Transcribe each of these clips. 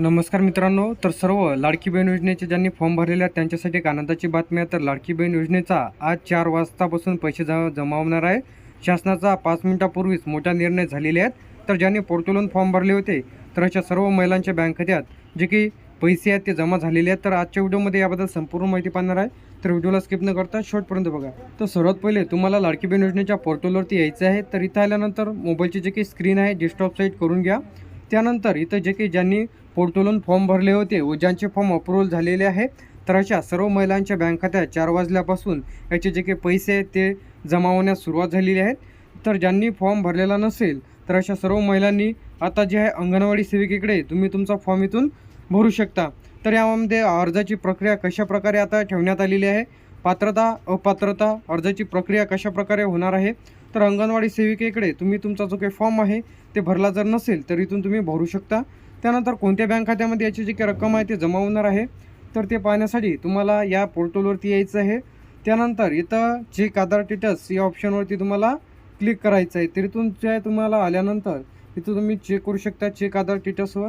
नमस्कार मित्रांनो तर सर्व लाडकी बहीण योजनेचे ज्यांनी फॉर्म भरलेले आहेत त्यांच्यासाठी एक आनंदाची बातमी आहे. तर लाडकी बहीण योजनेचा आज चार वाजतापासून पैसे ज जमा होणार आहे. शासनाचा पाच मिनिटापूर्वीच मोठा निर्णय झालेले आहेत. तर ज्यांनी पोर्टलवरून फॉर्म भरले होते तर अशा सर्व महिलांच्या बँक खात्यात जे की पैसे आहेत ते जमा झालेले आहेत. तर आजच्या व्हिडिओमध्ये याबद्दल संपूर्ण माहिती पाहणार आहे. तर व्हिडिओला स्किप न करता शॉर्टपर्यंत बघा. तर सर्वात पहिले तुम्हाला लाडकी बहीण योजनेच्या पोर्टलवरती यायचं आहे. तर इथं आल्यानंतर मोबाईलची जे काही स्क्रीन आहे डेस्कटॉप साईट करून घ्या. त्यानंतर इथं जे काही ज्यांनी पोर्टलवरून फॉर्म भरले होते व ज्यांचे फॉर्म अप्रूव्हल झालेले आहे तर अशा सर्व महिलांच्या बँक खात्यात चार वाजल्यापासून याचे जे काही पैसे आहेत ते जमा होण्यास सुरुवात झालेली आहेत तर ज्यांनी फॉर्म भरलेला नसेल तर अशा सर्व महिलांनी आता जे आहे अंगणवाडी सेविकेकडे तुम्ही तुमचा फॉर्म इथून भरू शकता. तर यामध्ये अर्जाची प्रक्रिया कशा प्रकारे आता ठेवण्यात आलेली आहे? पात्रता अपात्रता अर्जाची प्रक्रिया कशा प्रकारे होणार आहे? तर अंगणवाडी सेविकेकडे तुम्ही तुमचा जो काही फॉर्म आहे ते भरला जर नसेल तर इथून तुम्ही भरू शकता. त्यानंतर कोणत्या बँक खात्यामध्ये याची जी काही रक्कम आहे ते जमा होणार आहे तर ते पाहण्यासाठी तुम्हाला या पोर्टलवरती यायचं आहे. त्यानंतर इथं चेक आधार टिटस या ऑप्शनवरती तुम्हाला क्लिक करायचं आहे. तर इथून जे तुम्हाला आल्यानंतर इथं तुम्ही चेक करू शकता चेक आधार टिटसवर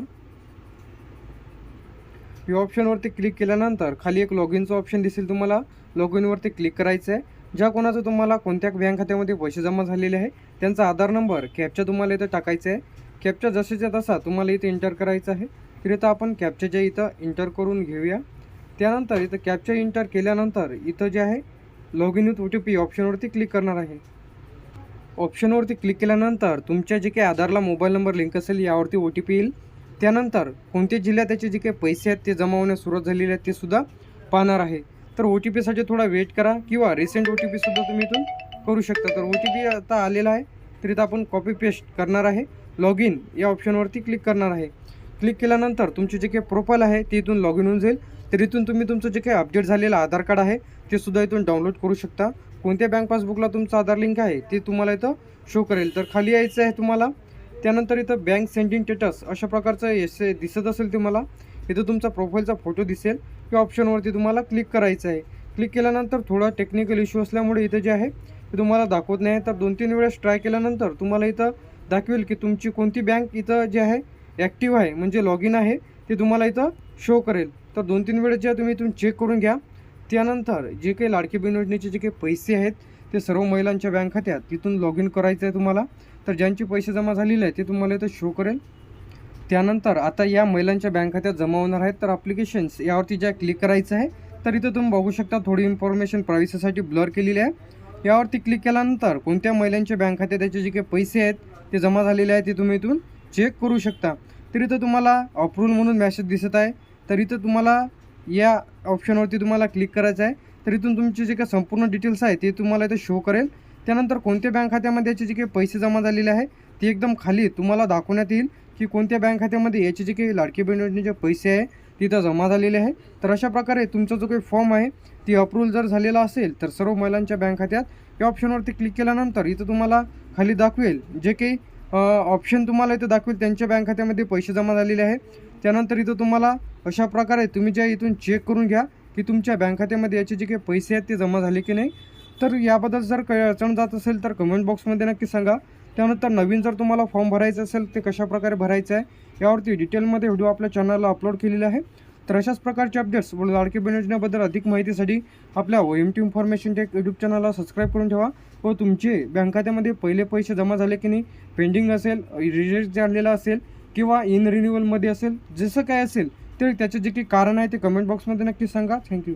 या ऑप्शनवरती क्लिक केल्यानंतर खाली एक लॉग इनचं ऑप्शन दिसेल तुम्हाला. लॉग इनवरती क्लिक करायचं आहे ज्या कोणाचं तुम्हाला कोणत्या बँक खात्यामध्ये पैसे जमा झालेले आहे त्यांचा आधार नंबर कॅपच्या तुम्हाला इथं टाकायचा आहे. कॅपच्या जसेच्या तसा तुम्हाला इथं इंटर करायचा आहे. तर इथं आपण कॅपच्याच्या इथं इंटर करून घेऊया. त्यानंतर इथं कॅपच्या इंटर केल्यानंतर इथं जे आहे log in with O T P ऑप्शनवरती click करणार आहे. ऑप्शनवरती क्लिक केल्यानंतर तुमच्या जे काही आधारला मोबाईल नंबर लिंक असेल यावरती ओ टी पी येईल. त्यानंतर कोणत्या जिल्ह्यात त्याचे जे काही पैसे आहेत ते जमा होण्यास सुरुवात झालेले आहेत ते सुद्धा पाहणार आहे. तर ओ टी पीसाठी थोडा वेट करा किंवा रिसेंट ओ टी पीसुद्धा तुम्ही इथून करू शकता. तर ओ टी पी आता आलेला आहे तर इथं आपण कॉपी पेस्ट करणार आहे. लॉग इन या ऑप्शनवरती क्लिक करणार आहे. क्लिक केल्यानंतर तुमचे जे काही प्रोफाईल आहे ते इथून लॉग इन होऊन जाईल. तर इथून तुम्ही तुमचं जे काही अपडेट झालेलं आधार कार्ड आहे ते सुद्धा इथून डाउनलोड करू शकता. कोणत्या बँक पासबुकला तुमचं आधार लिंक आहे ते तुम्हाला इथं शो करेल. तर खाली यायचं आहे तुम्हाला. त्यानंतर इथं बँक सेंडिंग स्टेटस अशा प्रकारचं एस दिसत असेल तुम्हाला. इथं तुमचा प्रोफाईलचा फोटो दिसेल. या ऑप्शनवरती तुम्हाला क्लिक करायचं आहे. क्लिक केल्यानंतर थोडा टेक्निकल इश्यू असल्यामुळे इथं जे आहे ते तुम्हाला दाखवत नाही. तर दोन तीन वेळेस ट्राय केल्यानंतर तुम्हाला इथं दाखवेल की तुमची कोणती बँक इथं जे आहे ॲक्टिव्ह आहे. म्हणजे लॉग इन आहे ते तुम्हाला इथं शो करेल. तर दोन तीन वेळेस जे तुम्ही इथून चेक करून घ्या. त्यानंतर जे काही लाडकी बहीण योजनेचे जे काही पैसे आहेत ते सर्व महिलांच्या बँक खात्यात तिथून लॉग इन करायचं आहे तुम्हाला. तर ज्यांचे पैसे जमा झालेले आहेत ते तुम्हाला इथं शो करेल. त्यानंतर आता या महिलांच्या बँक खात्यात जमा होणार आहेत. तर अप्लिकेशन्स यावरती ज्या क्लिक करायचं आहे तर इथं तुम्ही बघू शकता थोडी इन्फॉर्मेशन प्रायव्हसीसाठी ब्लर केलेली आहे. यावरती क्लिक केल्यानंतर कोणत्या महिलांच्या बँक खात्यात त्याचे जे काही पैसे आहेत ते जमा झालेले आहेत ते तुम्ही इथून चेक करू शकता. तर इथं तुम्हाला अप्रूव्हल म्हणून मॅसेज दिसत आहे. तर इथं तुम्हाला या ऑप्शनवरती तुम्हाला क्लिक करायचं आहे. तर इथून तुमचे जे काही संपूर्ण डिटेल्स आहे ते तुम्हाला इथं शो करेल. त्यानंतर कोणत्या बँक खात्यामध्ये याचे जे काही पैसे जमा झालेले आहे ते एकदम खाली तुम्हाला दाखवण्यात येईल. की कोणत्या बँक खात्यामध्ये याचे जे काही लाडकी बहीण योजनेचे पैसे आहे तिथं जमा झालेले आहे. तर अशा प्रकारे तुमचा जो काही फॉर्म आहे ती अप्रूव्हल जर झालेला असेल तर सर्व महिलांच्या बँक खात्यात या ऑप्शनवरती क्लिक केल्यानंतर इथं तुम्हाला खाली दाखवेल जे काही ऑप्शन तुम्हाला इथं दाखवेल त्यांच्या बँक खात्यामध्ये पैसे जमा झालेले आहे. त्यानंतर इथं तुम्हाला अशा प्रकारे तुम्ही ज्या इथून चेक करून घ्या की तुमच्या बँक खात्यामध्ये याचे जे काही पैसे आहेत ते जमा झाले की नाही. तर याबद्दल जर काही अडचण जात असेल तर कमेंट बॉक्समध्ये नक्की सांगा. त्यानंतर नवीन जर तुम्हाला फॉर्म भरायचा असेल ते कशाप्रकारे भरायचं आहे यावरती डिटेलमध्ये व्हिडिओ आपल्या चॅनलला अपलोड केलेला आहे. तर अशाच प्रकारचे अपडेट्स व लाडकी बहीण योजनेबद्दल अधिक माहितीसाठी आपल्या O M T information tech YouTube चॅनलला सबस्क्राईब करून ठेवा व तुमचे बँक खात्यामध्ये पहिले पैसे जमा झाले की नाही पेंडिंग असेल रिजेक्ट झालेला असेल किंवा इन रिन्युअलमध्ये असेल जसं काय असेल तर त्याचे जे काही कारण आहे ते कमेंट बॉक्समध्ये नक्की सांगा. थँक्यू